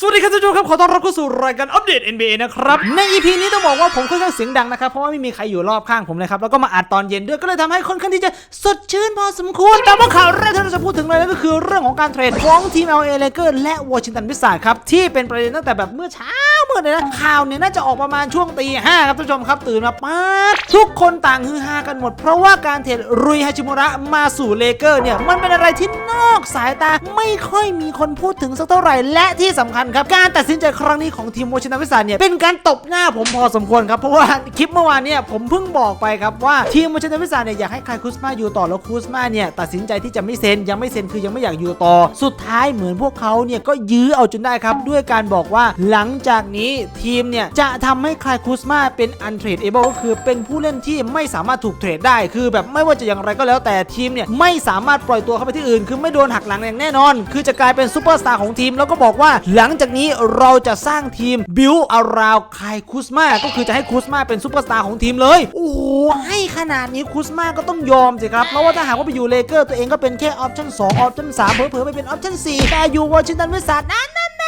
สวัสดีครับท่านผู้ชมครับ ขอต้อนรับเข้าสู่รายการอัปเดต NBA นะครับ ใน EP นี้ต้องบอกว่าผมค่อนข้างเสียงดังนะครับ เพราะว่าไม่มีใครอยู่รอบข้างผมเลยครับ แล้วก็มาอัดตอนเย็นด้วยก็เลยทำให้ค่อนข้างที่จะสดชื่นพอสมควร แต่ว่าข่าวแรกที่เราจะพูดถึงเลยนั่นก็คือเรื่องของการเทรดของทีม LA Lakers และวอชิงตันวิสาครับ ที่เป็นประเด็นตั้งแต่แบบเมื่อเช้าเมื่อเนี่ยนะข่าวเนี่ยน่าจะออกประมาณช่วงตีห้าครับท่านผู้ชมครับตื่นมาป๊าดทุกคนต่างฮือฮากันหมด เพราะว่าการเทรดรุยฮาชิมุระมาสู่เลเกอร์เนี่ยมันเป็นอะไรที่นอกสายตาไม่ค่อยมีคนพูดถึงสักเท่าไหร่และที่สำคัญครับ การตัดสินใจครั้งนี้ของทีมโมชินาวิสาเนี่ยเป็นการตบหน้าผมพอสมควรครับเพราะว่าคลิปเมื่อวานเนี่ยผมเพิ่งบอกไปครับว่าทีมโมชินาวิสาเนี่ยอยากให้คายคุสมาอยู่ต่อแล้วคุสมาเนี่ยตัดสินใจที่จะไม่เซ็นยังไม่เซ็นคือยังไม่อยากอยู่ต่อ สุดท้ายเหมือนพวกเขาเนี่ยก็ยื้อเอาจนได้ครับ ด้วยการบอกว่าหลังจากนี้ทีมเนี่ยจะทำให้คายคุสมาเป็น untradeable ก็คือเป็นผู้เล่นที่ไม่สามารถถูกเทรดได้คือแบบไม่ว่าจะอย่างไรก็แล้วแต่ทีมเนี่ยไม่สามารถปล่อยตัวเข้าไปที่อื่น คือไม่โดนหักหลังอย่างแน่นอน คือจะกลายเป็นซูเปอร์สตาร์ของทีมแล้วก็บอกว่าหลังจากนี้เราจะสร้างทีมบิวอาราวคายคุสมาก็คือจะให้คุสมาเป็นซูเปอร์สตาร์ของทีมเลย โอ้โห ให้ขนาดนี้คุสมาก็ต้องยอมสิครับ เพราะว่าถ้าหากว่าไปอยู่เลเกอร์ตัวเองก็เป็นแค่ออปชั่น2ออปชั่น3เผลอๆไปเป็นออปชั่น4แต่อยู่วอชิงตันวิสาดนั่นนั่นนั่นนั่นนั่น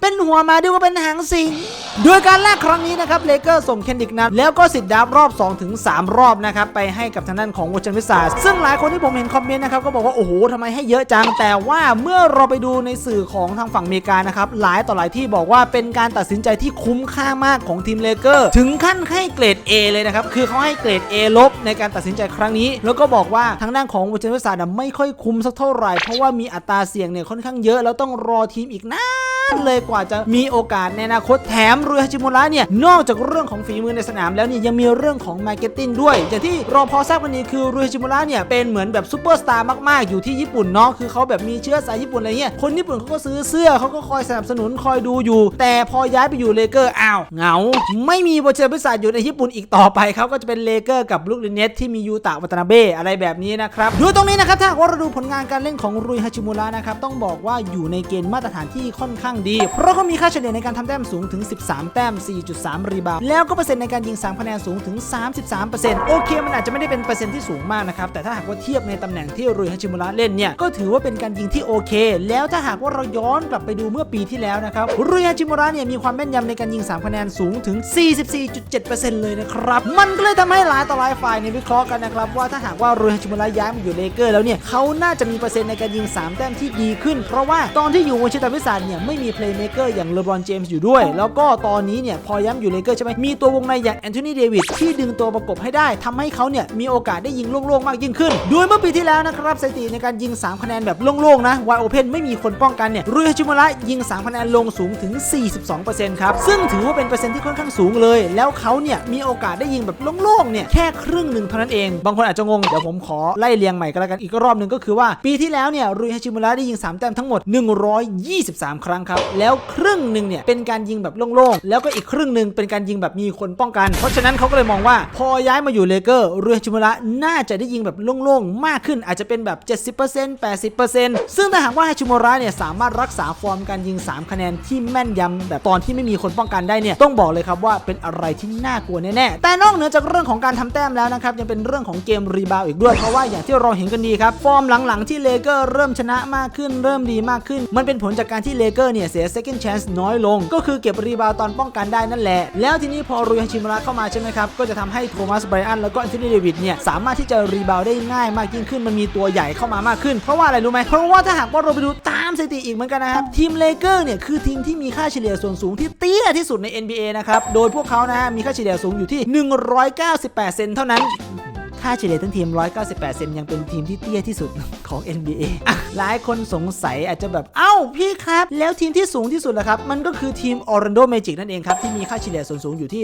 เป็นหัวมาด้วยว่าเป็นหางสิงโดยการแลกครั้งนี้นะครับเลเกอร์ส่งเคนดิกนัทแล้วก็สิทธิ์ดับรอบ2ถึง3รอบนะครับไปให้กับทางด้านของวอชิงตันวิสาซึ่งหลายคนที่ผมเห็นคอมเมนต์นะครับก็บอกว่าโอ้โหทำไมให้เยอะจังแต่ว่าเมื่อเราไปดูในสื่อของทางฝั่งอเมริกานะครับหลายต่อหลายที่บอกว่าเป็นการตัดสินใจที่คุ้มค่ามากของทีมเลเกอร์ถึงขั้นให้เกรด A เลยนะครับคือเขาให้เกรด A ลบในการตัดสินใจครั้งนี้ แล้วก็บอกว่าทางด้านของวอชิงตันวิสาไม่ค่อยคุ้มสักเท่าไหร่เพราะว่ามีอัตราเสี่ยงเนี่ยค่อนข้างเยอะแล้วต้องรอทีมอีกนาน เลยกว่าจะมีโอกาสในอนาคตแถมรุยฮาจิมุระเนี่ยนอกจากเรื่องของฝีมือในสนามแล้วเนี่ยยังมีเรื่องของมาร์เก็ตติ้งด้วย อย่างที่เราพอทราบกันดีคือรุยฮาจิมุระเนี่ยเป็นเหมือนแบบซูเปอร์สตาร์มากๆ อยู่ที่ญี่ปุ่นเนาะคือเขาแบบมีเชื้อสายญี่ปุ่นอะไรเงี้ยคนญี่ปุ่นเขาก็ซื้อเสื้อเขาก็คอยสนับสนุนคอยดูอยู่ แต่พอย้ายไปอยู่เลเกอร์อ้าวเหงา ไม่มีบเชอร์พิศาจอยู่ในญี่ปุ่นอีกต่อไปเขาก็จะเป็นเลเกอร์กับลูกลินเนสที่มียูตะวัตนาเบะอะไรแบบนี้นะครับดูตรงนี้นะครับถ้าว่าเราดูผลงานการเล่นของรุยฮาจิมุระนะครับต้องบอกว่าอยู่ในเกณฑ์มาตรฐานที่ค่อนข้างดี เพราะเขามีค่าเฉลี่ยในการทำแต้มสูงถึง 13 แต้ม 4.3 รีบาวด์แล้วก็เปอร์เซ็นต์ในการยิง3คะแนนสูงถึง 33%โอเค มันอาจจะไม่ได้เป็นเปอร์เซ็นต์ที่สูงมากนะครับแต่ถ้าหากว่าเทียบในตำแหน่งที่รุยฮัชิมุระเล่นเนี่ยก็ถือว่าเป็นการยิงที่โอเค แล้วถ้าหากว่าเราย้อนกลับไปดูเมื่อปีที่แล้วนะครับรุยฮัชิมุระเนี่ยมีความแม่นยำในการยิง3คะแนนสูงถึง 44.7%เลยนะครับมันก็เลยทำให้หลายต่อหลายฝ่ายเนี่ยวิเคราะห์กันนะครับว่าถ้าหากว่ารุยฮัชิมุระย้ายมาอยู่เลเกอร์แล้วเนี่ยเขาน่าจะมีเปอร์เซ็นต์ในการยิง 3 แต้มที่ดีขึ้น เพราะว่าตอนที่อยู่วอชิตันวิสาดเนี่ยไม่มีเพลย์เมเกอร์อย่างเลบรอนเจมส์อยู่ด้วย แล้วก็ตอนนี้เนี่ยพอย้ำอยู่เลเกอร์ใช่ไหมมีตัววงในอย่างแอนโทนีเดวิดที่ดึงตัวประกบให้ได้ทำให้เขาเนี่ยมีโอกาสได้ยิงโล่งๆมากยิ่งขึ้น โดยเมื่อปีที่แล้วนะครับสถิติในการยิง 3 คะแนนแบบโล่งๆนะวายโอเพนไม่มีคนป้องกันเนี่ยรุยฮาชิมุระยิง 3 คะแนนลงสูงถึง 42%ครับซึ่งถือว่าเป็นเปอร์เซ็นต์ที่ค่อนข้างสูงเลย แล้วเขาเนี่ยมีโอกาสได้ยิงแบบโล่งๆเนี่ยแค่ครึ่งหนึ่งเท่านั้นเอง บางคนอาจจะงงเดี๋ยวผมขอไล่เรียงใหม่กันแล้วกันอีกรอบหนึ่งก็คือว่าปีที่แล้วเนี่ยรุยฮชิมุระได้ยิง 3 แต้มทั้งหมด 123 ครั้งครับแล้วครึ่งหนึ่งเนี่ยเป็นการยิงแบบโล่งๆ แล้วก็อีกครึ่งหนึ่งเป็นการยิงแบบมีคนป้องกัน เพราะฉะนั้นเขาก็เลยมองว่า พอย้ายมาอยู่เลเกอร์เรือชิมุระน่าจะได้ยิงแบบโล่งๆ มากขึ้นอาจจะเป็นแบบ 70% 80%ซึ่งถ้าหากว่าฮาชิมุระเนี่ยสามารถรักษาฟอร์มการยิง 3 คะแนนที่แม่นยำแบบตอนที่ไม่มีคนป้องกันได้เนี่ยต้องบอกเลยครับว่าเป็นอะไรที่น่ากลัวแน่ๆแต่นอกเหนือจากเรื่องของการทำแต้มแล้วนะครับยังเป็นเรื่องของเกมรีบาวอีกด้วยเพราะว่าอย่างที่เราเห็นกันดีครับฟอร์มหลังๆที่เลเกอร์เริ่มชนะมากขึ้นเริ่มดีมากขึ้น มันเป็นผลจากการที่เลเกอร์เนี่ยเสีย second chance น้อยลง ก็คือเก็บรีบาวตอนป้องกันได้นั่นแหละ แล้วทีนี้พอรุยฮัชิมุระเข้ามาใช่ไหมครับ ก็จะทำให้โทมัสไบรอันแล้วก็แอนโทนีเดวิดเนี่ยสามารถที่จะรีบาวได้ง่ายมากยิ่งขึ้นมันมีตัวใหญ่เข้ามามากขึ้น เพราะว่าอะไรรู้ไหมเพราะว่าถ้าหากว่าเราไปดูตามสถิติอีกเหมือนกันนะครับทีมเลเกอร์เนี่ยคือทีมที่มีค่าเฉลี่ยส่วนสูงที่เตี้ยที่สุดใน NBA นะครับโดยพวกเขานะฮะมีค่าเฉลี่ยสูงอยู่ที่ 198 เซนเท่านั้น ค่าเฉลี่ยทั้งทีม 198 เซนยังเป็นทีมที่เตี้ยที่สุดของ NBA หลายคนสงสัยอาจจะแบบ เอ้าพี่ครับ แล้วทีมที่สูงที่สุดล่ะครับ มันก็คือทีม Orlando Magic นั่นเองครับ ที่มีค่าเฉลี่ยส่วนสูงอยู่ที่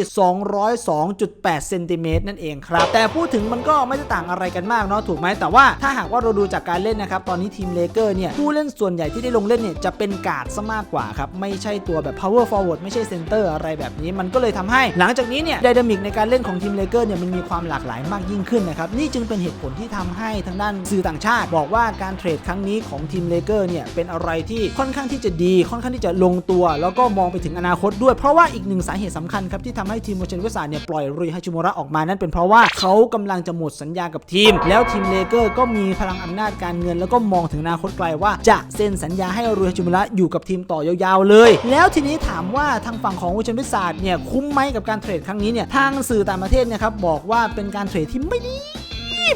202.8 เซนติเมตรนั่นเองครับ แต่พูดถึงมันก็ไม่ได้ต่างอะไรกันมากเนาะถูกไหมแต่ว่าถ้าหากว่าเราดูจากการเล่นนะครับ ตอนนี้ทีมเลเกอร์เนี่ยผู้เล่นส่วนใหญ่ที่ได้ลงเล่นเนี่ยจะเป็นการ์ดซะมากกว่าครับไม่ใช่ตัวแบบ power forward ไม่ใช่เซนเตอร์อะไรแบบนี้มันก็เลยทำให้ หลังจากนี้เนี่ยไดนามิกในการเล่นของทีมเลเกอร์เนี่ยมันมีความหลากหลายมากยิ่งขึ้นนะครับนี่จึงเป็นเหตุผลที่ทำให้ทางด้านสื่อต่างชาติ บอกว่าการเทรดครั้งนี้ของทีมเลเกอร์เนี่ยเป็นอะไรที่ค่อนข้างที่จะดี ค่อนข้างที่จะลงตัว แล้วก็มองไปถึงอนาคตด้วยเพราะว่าอีกหนึ่งสาเหตุสำคัญครับที่ทำให้ทีมโมเชนเวสาเนี่ยปล่อยรุยฮาชิมุระออกมานั่นเป็นเพราะว่าเขากำลังจะหมดสัญญากับทีม แล้วทีมเลเกอร์ก็มีพลังอำนาจการเงิน แล้วก็มองถึงอนาคตไกลว่าจะเซ็นสัญญาให้รุยฮาชิมุระอยู่กับทีมต่อยาวๆเลย แล้วทีนี้ถามว่าทางฝั่งของโมเชนเวสาเนี่ยคุ้มไหมกับการเทรดครั้งนี้เนี่ยทางสื่อต่างประเทศเนะครับบอกว่าเป็นการเทรดที่ไม่ดี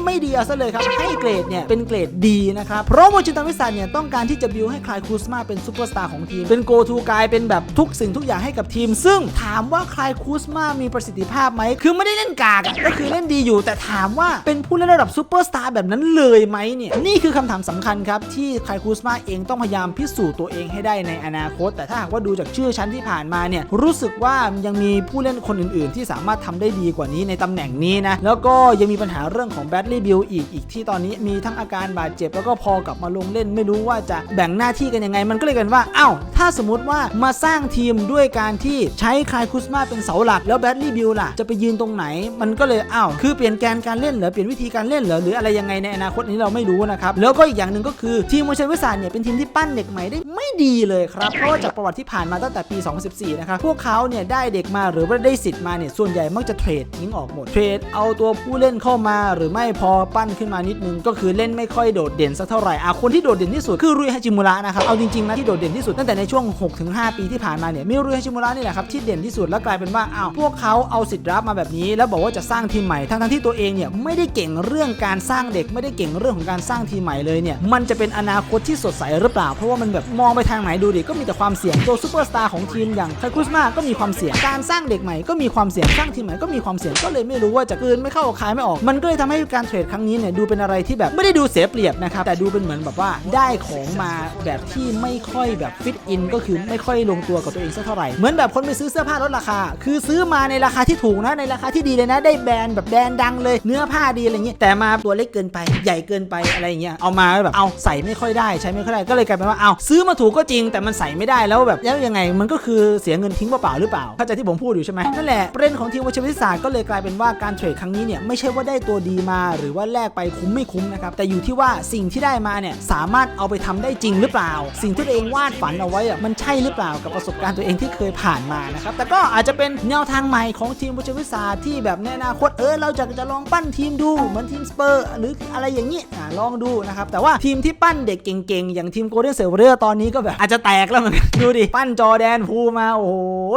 ไม่ดีเอาซะเลยครับ ให้เกรดเนี่ยเป็นเกรดดีนะครับ เพราะโมจินตันวิสันเนี่ยต้องการที่จะบิวให้คลายคูสมาเป็นซูเปอร์สตาร์ของทีม เป็นโกทูกายเป็นแบบทุกสิ่งทุกอย่างให้กับทีม ซึ่งถามว่าคลายคูสมามีประสิทธิภาพไหม คือไม่ได้เล่นกากก็คือเล่นดีอยู่ แต่ถามว่าเป็นผู้เล่นระดับซูเปอร์สตาร์แบบนั้นเลยไหมเนี่ย นี่คือคำถามสำคัญครับที่คลายคูสมาเองต้องพยายามพิสูจน์ตัวเองให้ได้ในอนาคต แต่ถ้าหากว่าดูจากชื่อชั้นที่ผ่านมาเนี่ยรู้สึกว่ายังมีผู้เล่นคนอื่น ๆ ที่สามารถทำได้ดีกว่านี้ในตำแหน่งนี้นะแล้วก็ยังมีปัญหาเรื่องของแบตลี่บิลอีกอีกที่ตอนนี้มีทั้งอาการบาดเจ็บแล้วก็พอกลับมาลงเล่นไม่รู้ว่าจะแบ่งหน้าที่กันยังไง มันก็เลยกันว่าอ้าวถ้าสมมติว่ามาสร้างทีมด้วยการที่ใช้คลายคุสมาเป็นเสาหลัก แล้วแบตลี่บิลล่ะจะไปยืนตรงไหน มันก็เลยอ้าวคือเปลี่ยนแกนการเล่นเหรอเปลี่ยนวิธีการเล่นเหรอหรืออะไรยังไงในอนาคตนี้เราไม่รู้นะครับแล้วก็อีกอย่างหนึ่งก็คือทีมโมชันวิสานเนี่ยเป็นทีมที่ปั้นเด็กใหม่ได้ไม่ดีเลยครับเพราะจากประวัติที่ผ่านมาตั้งแต่ปี 2014 นะครับพวกเขาเนี่ยได้เด็กมาหรือว่าได้สิทธิ์มาเนี่ยส่วนใหญ่มักจะเทรดทิ้งออกหมดเทรดเอาตัวผู้เล่นเข้ามาหรือไม่พอปั้นขึ้นมานิดนึง ก็คือเล่นไม่ค่อยโดดเด่นสักเท่าไหร่อะคนที่โดดเด่นที่สุดคือรุยฮาจิมุระนะครับเอาจริงๆนะที่โดดเด่นที่สุดตั้งแต่ในช่วง 6-5 ปีที่ผ่านมาเนี่ยมีรุยฮาจิมุระนี่แหละครับที่เด่นที่สุดแล้วกลายเป็นว่าอ้าวพวกเขาเอาสิทธิ์รับมาแบบนี้ แล้วบอกว่าจะสร้างทีมใหม่ทั้งๆที่ตัวเองเนี่ยไม่ได้เก่งเรื่องการสร้างเด็กไม่ได้เก่งเรื่องของการสร้างทีมใหม่เลยเนี่ยมันจะเป็นอนาคตที่สดใสหรือเปล่า เพราะว่ามันแบบมองไปทางไหนดูดิก็มีแต่ความเสี่ยงตัวซูเปอร์สตาร์ของทีมอย่างไคคุสมาก็มีความเสี่ยงการสร้างเด็กใหม่ก็มีความเสี่ยงสร้างทีมใหม่ก็มีความเสี่ยงก็เลยไม่รู้ว่าจะกืนไม่เข้าคายไม่ออก มันก็เลยทำให้กการเทรดครั้งนี้เนี่ยดูเป็นอะไรที่แบบไม่ได้ดูเสียเปรียบนะครับ แต่ดูเป็นเหมือนแบบว่าได้ของมาแบบที่ไม่ค่อยแบบฟิตอินก็คือไม่ค่อยลงตัวกับตัวเองสักเท่าไหร่ เหมือนแบบคนไปซื้อเสื้อผ้าลดราคา คือซื้อมาในราคาที่ถูกนะในราคาที่ดีเลยนะ ได้แบรนด์แบบแบรนด์ดังเลย เนื้อผ้าดีอะไรเงี้ยแต่มาตัวเล็กเกินไปใหญ่เกินไปอะไรเงี้ยเอามาแบบเอาใส่ไม่ค่อยได้ใช้ไม่ค่อยได้ก็เลยกลายเป็นว่าเอาซื้อมาถูกก็จริง แต่มันใส่ไม่ได้แล้วแบบแล้วยังไงมันก็คือเสียเงินทิ้งเปล่าหรือเปล่าเข้าใจที่ผมพูดอยู่ใช่ไหมนั่นแหละประเด็นของทีมวัชวิทยาศาสตร์ก็เลยกลายเป็นว่าการเทรดครั้งนี้เนี่ยไม่ใช่ว่าได้ตัวดีมาหรือว่าแลกไปคุ้มไม่คุ้มนะครับแต่อยู่ที่ว่าสิ่งที่ได้มาเนี่ยสามารถเอาไปทำได้จริงหรือเปล่า สิ่งที่ตัวเองวาดฝันเอาไว้อะมันใช่หรือเปล่ากับประสบการณ์ตัวเองที่เคยผ่านมานะครับแต่ก็อาจจะเป็นแนวทางใหม่ของทีมวัชวิทยาศาสตร์ที่แบบในอนาคตเออเราจะจะลองปั้นทีมดูเหมือนทีมสเปอร์หรืออะไรอย่างนี้อ่าลองดูนะครับแต่ว่าทีมที่ปั้นเด็กเก่งๆ อย่างทีมโกลเด้นเซลเวอร์ตอนนี้ก็แบบอาจจะแตกแล้วเหมือนกันดูดิปั้นจอแดนพูมาโอ้โห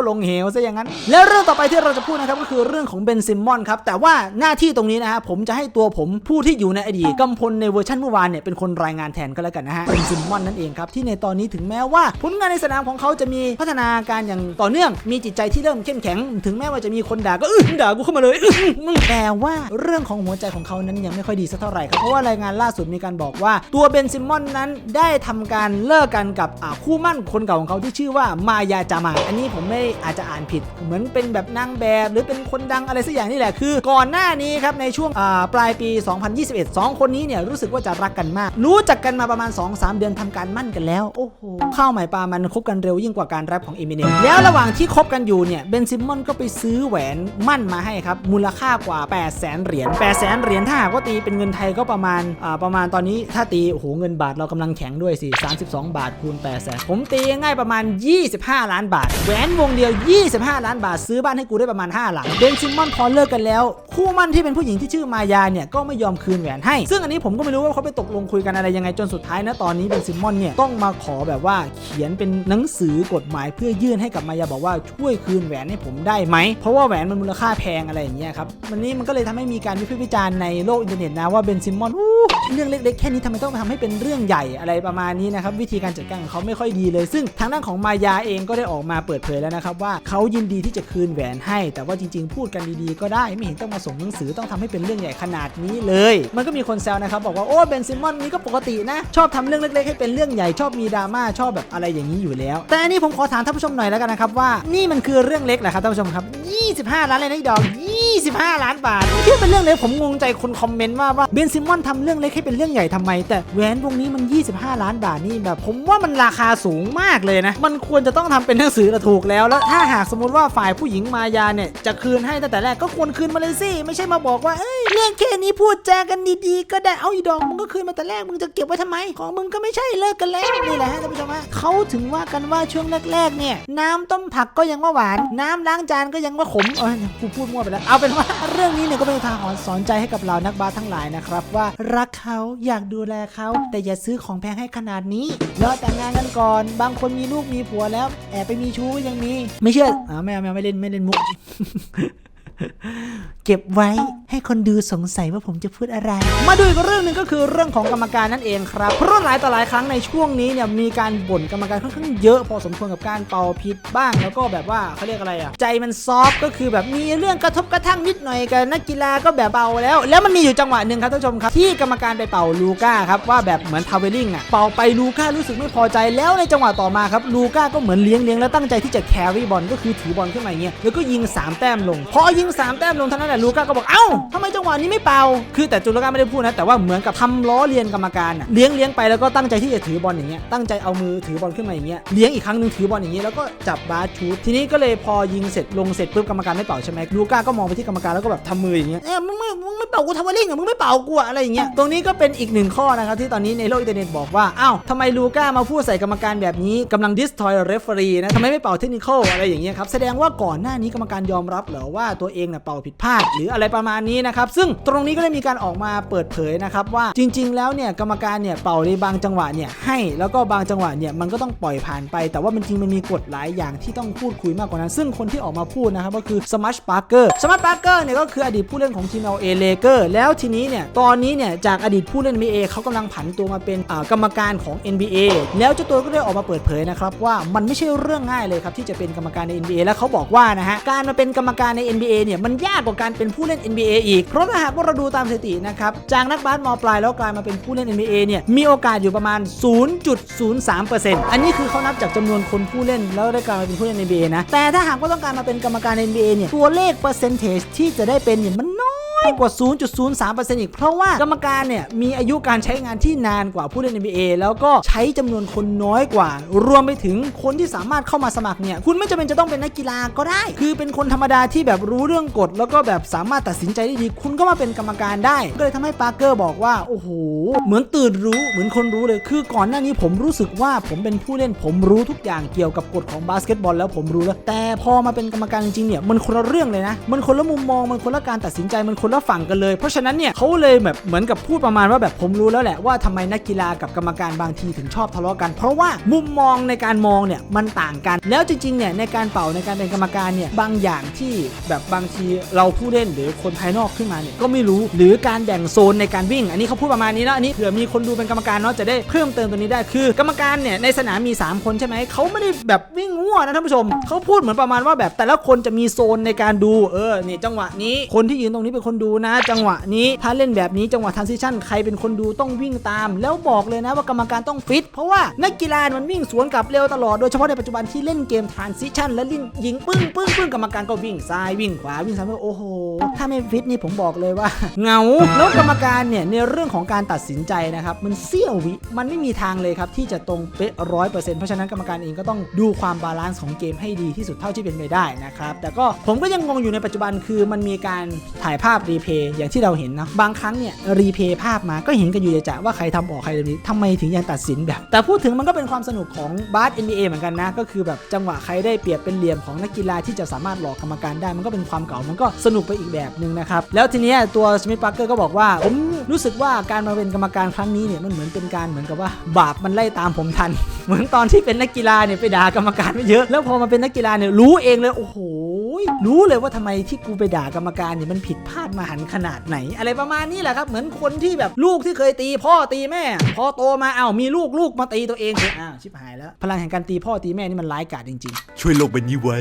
ลงเหวซะอย่างนั้น แล้วเรื่องต่อไปที่เราจะพูดนะครับก็คือเรื่องของเบนซิมมอนครับแต่ว่าหน้าที่ตรงนี้นะฮะผมจะให้ตัวผมผู้ที่อยู่ในอดีตกำพลในเวอร์ชันเมื่อวานเนี่ยเป็นคนรายงานแทนก็แล้วกันนะฮะเบนซิมมอนนั่นเองครับที่ในตอนนี้ถึงแม้ว่าผลงานในสนามของเขาจะมีพัฒนาการอย่างต่อเนื่องมีจิตใจที่เริ่มเข้มแข็ง ถึงแม้ว่าจะมีคนด่าก็อื้อด่ากูเข้ามาเลยอื้อมึงแต่ว่าเรื่องของหัวใจของเขานั้นยังไม่ค่อยดีสักเท่าไหร่ครับเพราะว่ารายงานล่าสุดมีการบอกว่าตัวเบนซิมมอนนั้นได้ทำการเลิกกันกับอ่าคู่มั่นคนเก่าของเขาที่ชื่อว่ามายาจามา อันนี้ผมไม่อาจจะอ่านผิด เหมือนเป็นแบบนางแบบ หรือเป็นคนดังอะไรสักอย่างนี่แหละคือ ก่อนหน้านี้ครับในช่วงอ่าปลายปี 2021 2 คนนี้เนี่ยรู้สึกว่าจะรักกันมาก รู้จักกันมาประมาณ 2-3 เดือนทำการมั่นกันแล้ว โอ้โหข้าวใหม่ปลามันคบกันเร็วยิ่งกว่าการแรปของเอมิเนมแล้วระหว่างที่คบกันอยู่เนี่ยเบนซิมมอนก็ไปซื้อแหวนมั่นมาให้ครับมูลค่ากว่า 8 0 0แสนเหรียญ8 0 0แสนเหรียญถ้าหากว่าตีเป็นเงินไทยก็ประมาณอ่าประมาณตอนนี้ถ้าตีโอ้โหเงินบาทเรากำลังแข็งด้วยสิ32 บาทคูณ8แสนผมตีง่ายประมาณ 25 ล้านบาทแหวนวงเดียว 25 ล้านบาทซื้อบ้านให้กูได้ประมาณ5หลังเบนซิมมอนพอเลิกกันแล้ว คู่มั่นที่เป็นผู้หญิงที่ชื่อมายาเนี่ยก็ไม่ยอมคืนแหวนให้ ซึ่งอันนี้ผมก็ไม่รู้ว่าเขาไปตกลงคุยกันอะไรยังไงจนสุดท้ายนะตอนนี้เบนซิมอนเนี่ยต้องมาขอแบบว่าเขียนเป็นหนังสือกฎหมายเพื่อยื่นให้กับมายาบอกว่าช่วยคืนแหวนให้ผมได้ไหม เพราะว่าแหวนมันมูลค่าแพงอะไรอย่างเงี้ยครับวันนี้มันก็เลยทำให้มีการวิพากษ์วิจารณ์ในโลกอินเทอร์เน็ตนะว่าเบนซิมอนอ เรื่องเล็กๆแค่นี้ทำไมต้องมาทำให้เป็นเรื่องใหญ่อะไรประมาณนี้นะครับวิธีการจัดการของเขาไม่ค่อยดีเลย ซึ่งทางด้านของมายาเองก็ได้ออกมาเปิดเผยแล้วนะครับว่าเขายินดีที่จะคืนแหวนให้ แต่ว่าจริงๆ พูดกันดีๆก็ได้ไม่เห็นต้องมาส่งหนังสือต้องทำให้เป็นเรื่องใหญ่ขนาดนี้เลย มันก็มีคนแซวนะครับบอกว่าโอ้เบนซิมอนนี่ก็ปกตินะ ชอบทำเรื่องเล็กๆให้เป็นเรื่องใหญ่ชอบมีดราม่าชอบแบบอะไรอย่างนี้อยู่แล้ว แต่อันนี้ผมขอถามท่านผู้ชมหน่อยแล้วกันนะครับว่านี่มันคือเรื่องเล็กเหรอครับท่านผู้ชมครับ 25 ล้านเลยนะอีดอก 25 ล้านบาทที่เป็นเรื่องเล็กผมงงใจคนคอมเมนต์มากว่าเบนซิมอนทำเรื่องรื่องเล็กให้เป็นเรื่องใหญ่ทำไม แต่แหวนวงนี้มัน 25 ล้านบาทนี่แบบ ผมว่ามันราคาสูงมากเลยนะ มันควรจะต้องทำเป็นหนังสือละถูกแล้วแล้วถ้าหากสมมติว่าฝ่ายผู้หญิงมายาเนี่ยจะคืนให้ตั้งแต่แรกก็ควรคืนมาเลยสิไม่ใช่มาบอกว่าเอ้ยเรื่องแค่นี้พูดแจกันดีๆ ก็ได้เอาอีดอกมึงก็คืนมาแต่แรกมึงจะเก็บไว้ทำไม ของมึงก็ไม่ใช่เลิกกันแล้วนี่แหละฮะท่านผู้ชมฮะเขาถึงว่ากันว่าช่วงแรกๆเนี่ยน้ำต้มผักก็ยังว่าหวาน น้ำล้างจานก็ยังว่าขมเออกูพูดมั่วไปแล้วเอาเป็นว่าเรื่องนี้เนี่ยก็เป็นทาหรณ์สอนใจให้กับเรานักบาสทั้งหลายนะครับว่ารักเขาอยากดูแลเขาแต่อย่าซื้อของแพงให้ขนาดนี้แล้วแต่งงานกันก่อน บางคนมีลูกมีผัวแล้ว แอบไปมีชู้ยังมี ไม่เชื่ออ่าไม่เอาไม่เอาไม่เล่นไม่เล่นมุก เก็บไว้ให้คนดูสงสัยว่าผมจะพูดอะไร มาดูอีกเรื่องหนึ่งก็คือเรื่องของกรรมการนั่นเองครับ เพราะหลายต่อหลายครั้งในช่วงนี้เนี่ยมีการบ่นกรรมการค่อนข้างเยอะพอสมควรกับการเป่าผิดบ้าง แล้วก็แบบว่าเขาเรียกอะไรอะใจมันซอฟก็คือแบบมีเรื่องกระทบกระทั่งนิดหน่อยกับนักกีฬาก็แบบเป่าแล้ว แล้วมันมีอยู่จังหวะหนึ่งครับท่านผู้ชมครับที่กรรมการไปเป่าลูก้าครับว่าแบบเหมือนทาวเวลลิงอะเป่าไปลูก้ารู้สึกไม่พอใจแล้วในจังหวะต่อมาครับลูก้าก็เหมือนเลี้ยงเลี้ยงแล้วตั้งใจที่จะแครี่บอลก็คือถือบอลขึ้นมาอย่างเงี้ยแล้วก็ยิงสามแต้มลงพอยิงสามแต้มลงเท่านั้นแหละลูก้าก็บอกเอ้าทำไมจังหวะนี้ไม่เป่า คือแต่จูลก้าไม่ได้พูดนะแต่ว่าเหมือนกับทำล้อเลียนกรรมการอะเลี้ยงเลี้ยงไปแล้วก็ตั้งใจที่จะถือบอลอย่างเงี้ยตั้งใจเอามือถือบอลขึ้นมาอย่างเงี้ยเลี้ยงอีกครั้งหนึ่งถือบอลอย่างเงี้ยแล้วก็จับบาสชูตทีนี้ก็เลยพอยิงเสร็จลงเสร็จปุ๊บกรรมการไม่เป่าใช่ไหมลูก้าก็มองไปที่กรรมการแล้วก็แบบทำมืออย่างเงี้ยเอ้ยมึงไม่มึงไม่เป่ากูทำอะไรอะมึงไม่เป่ากูอะอะไรอย่างเงี้ยตรงนี้ก็เป็นอีกหนึ่งข้อนะครับที่ตอนนี้ในโลกอินเทอร์เน็ตบอกว่าอ้าวทำไมลูก้ามาพูดใส่กรรมการแบบนี้กำลัง destroy referee นะทำไมไม่เป่าเทคนิคอะไรอย่างเงี้ยครับแสดงว่าก่อนหน้านี้กรรมการยอมรับเหรอว่าตัวเองเนี่ยเป่าผิดพลาด หรืออะไรประมาณนี้นะครับ ซึ่งตรงนี้ก็ได้มีการออกมาเปิดเผยนะครับว่าจริง ๆ แล้วเนี่ยกรรมการเนี่ยเป่าในบางจังหวะเนี่ยให้แล้วก็บางจังหวะเนี่ยมันก็ต้องปล่อยผ่านไป แต่ว่ามันจริงมันมีกฎหลายอย่างที่ต้องพูดคุยมากกว่านั้น ซึ่งคนที่ออกมาพูดนะครับก็คือสมัชปาร์เกอร์สมัชปาร์เกอร์เนี่ยก็คืออดีตผู้เล่นของทีม LA Lakers แล้วทีนี้เนี่ยตอนนี้เนี่ยจากอดีตผู้เล่น NBA เขากำลังผันตัวมาเป็นกรรมการของ NBA แล้วเจ้าตัวก็ได้ออกมาเปิดเผยนะครับว่ามันไม่ใช่เรื่องง่ายเลยครับที่จะเป็นกรรมการใน NBA แล้วเขาบอกว่านะฮะการมาเป็นกรรมการใน NBA เนี่ยมันยากกว่าการเป็นผู้เล่น NBA อีก เพราะถ้าหากว่าเราดูตามสถิตินะครับจากนักบาสมปลายแล้วกลายมาเป็นผู้เล่น NBA เนี่ยมีโอกาสอยู่ประมาณ 0.03%อันนี้คือเขานับจากจำนวนคนผู้เล่นแล้วได้กลายมาเป็นผู้เล่น NBA นะแต่ถ้าหากว่าต้องการมาเป็นกรรมการ NBA เนี่ยตัวเลขเปอร์เซนเทจที่จะได้เป็นเนี่ยมันน้อย น้อยกว่า 0.03%อีก เพราะว่ากรรมการเนี่ย มีอายุการใช้งานที่นานกว่าผู้เล่น NBA แล้วก็ใช้จำนวนคนน้อยกว่า รวมไปถึงคนที่สามารถเข้ามาสมัครเนี่ย คุณไม่จำเป็นจะต้องเป็นนักกีฬาก็ได้ คือเป็นคนธรรมดาที่แบบรู้เรื่องกฎ แล้วก็แบบสามารถตัดสินใจได้ดี คุณก็มาเป็นกรรมการได้ ก็เลยทำให้ปาร์เกอร์บอกว่า โอ้โห เหมือนตื่นรู้เหมือนคนรู้เลย คือก่อนหน้านี้ผมรู้สึกว่าผมเป็นผู้เล่น ผมรู้ทุกอย่างเกี่ยวกับกฎของบาสเกตบอลแล้วผมรู้แล้ว แต่พอมาเป็นกรรมการจริงๆเนี่ย มันคนละเรื่องเลยนะ มันคนละมุมมอง มันคนละการตัดสินใจ มันคนละฝั่งกันเลย เพราะฉะนั้นเนี่ยเขาเลยแบบเหมือนกับพูดประมาณว่าแบบผมรู้แล้วแหละว่าทำไมนักกีฬากับกรรมการบางทีถึงชอบทะเลาะกัน เพราะว่ามุมมองในการมองเนี่ยมันต่างกัน แล้วจริงๆเนี่ยในการเป่าในการเป็นกรรมการเนี่ยบางอย่างที่แบบบางทีเราผู้เล่นหรือคนภายนอกขึ้นมาเนี่ยก็ไม่รู้หรือการแบ่งโซนในการวิ่ง อันนี้เขาพูดประมาณนี้นะอันนี้เผื่อมีคนดูเป็นกรรมการเนาะจะได้เพิ่มเติมตัวนี้ได้คือกรรมการเนี่ยในสนามมี 3 คนใช่ไหมเขาไม่ได้แบบวิ่งมั่วนะท่านผู้ชมเขาพูดเหมือนประมาณว่าแบบแต่ละคนจะมีโซนในการดูเออนี่จังหวะนี้คนที่ยืนตรงนี้เป็นคนดูนะ จังหวะนี้ถ้าเล่นแบบนี้จังหวะทรานซิชันใครเป็นคนดูต้องวิ่งตาม แล้วบอกเลยนะว่ากรรมการต้องฟิต เพราะว่านักกีฬามันวิ่งสวนกลับเร็วตลอดโดยเฉพาะในปัจจุบันที่เล่นเกมทรานซิชันและลิงยิงปึ้งปึ้งปึ้งกรรมการก็วิ่งซ้ายวิ่งขวาวิ่งซ้ายโอ้โหถ้าไม่ฟิตนี่ผมบอกเลยว่าเงาแล้วกรรมการเนี่ยในเรื่องของการตัดสินใจนะครับมันเสี้ยววิมันไม่มีทางเลยครับที่จะตรงเป๊ะร้อยเปอร์เซ็นต์เพราะฉะนั้นกรรมการเองก็ต้องดูความบาลานซ์ของเกมให้ดีที่สุดเท่าที่เป็นไปได้นะครับแต่ก็ผมก็ยังงงอยู่ในปัจจุบันคือมันมีการถ่ายภาพรีเพย์อย่างที่เราเห็นนะบางครั้งเนี่ยรีเพย์ภาพมาก็เห็นกันอยู่จะว่าใครทำออกใครทำนี้ทำไมถึงยังตัดสินแบบ แต่พูดถึงมันก็เป็นความสนุกของบาส NBA เหมือนกันนะ ก็คือแบบจังหวะใครได้เปรียบเป็นเหลี่ยมของนักกีฬาที่จะสามารถหลอกกรรมการได้มันก็เป็นความเก่ามันก็สนุกไปอีกแบบหนึ่งนะครับแล้วทีนี้ตัวสมิธปาร์เกอร์ก็บอกว่าผม รู้สึกว่าการมาเป็นกรรมการครั้งนี้เนี่ยมันเหมือนเป็นการเหมือนกับว่า บาปมันไล่ตามผมทัน เหมือนตอนที่เป็นนักกีฬาเนี่ยไปด่ากรรมการไม่เยอะแล้วพอมาเป็นนักกีฬาเนี่ยรู้เองเลยโอ้โหรู้เลยว่าทำไมที่กูไปด่ากรรมการเนี่ยมันผิดพลาดมาหันขนาดไหน อะไรประมาณนี้แหละครับ เหมือนคนที่แบบลูกที่เคยตีพ่อตีแม่ พอโตมาเอ้ามีลูกลูกมาตีตัวเองอ้าวชิบหายแล้ว พลังแห่งการตีพ่อตีแม่นี่มันร้ายกาจจริง ๆ ช่วยโลกใบนี้ไว้